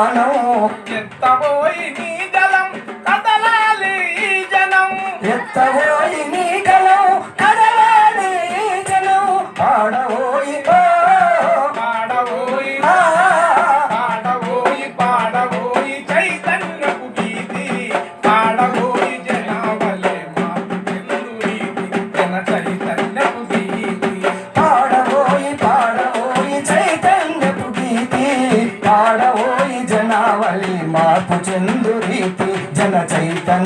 ప్రాణం ఎత్తబోయి నీ జలం కదలాలి ఈ జనం. ఎత్తబోయి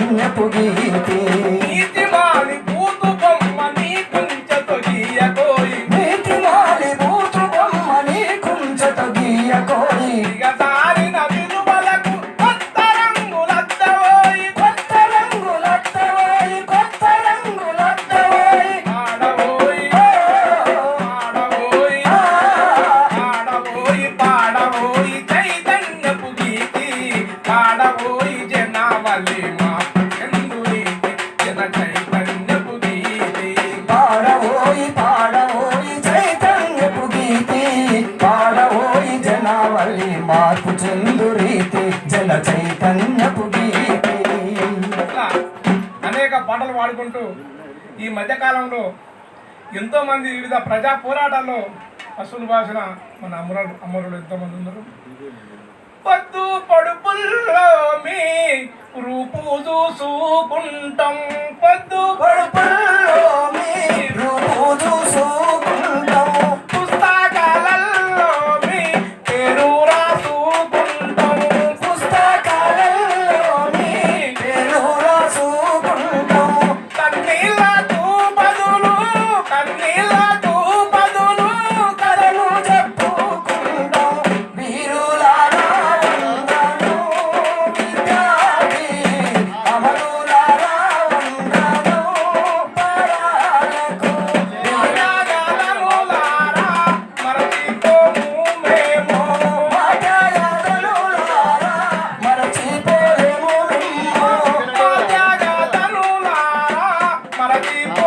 I'm Minneapolis. వల్లి మార్పు చెందు రీతి జల చైతన్యపు అనేక పాటలు పాడుకుంటూ ఈ మధ్యకాలంలో ఎంతోమంది వివిధ ప్రజా పోరాటాల్లో అసలు భాషన మన అమరులు అమరులు ఎంతోమంది ఉన్నారు. పద్దు పడుపుల్లో మీ రూపు చూసుకుంటాం Arriba.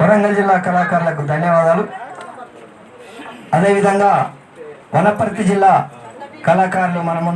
వరంగల్ జిల్లా కళాకారులకు ధన్యవాదాలు. అదేవిధంగా వనపర్తి జిల్లా కళాకారులు మనము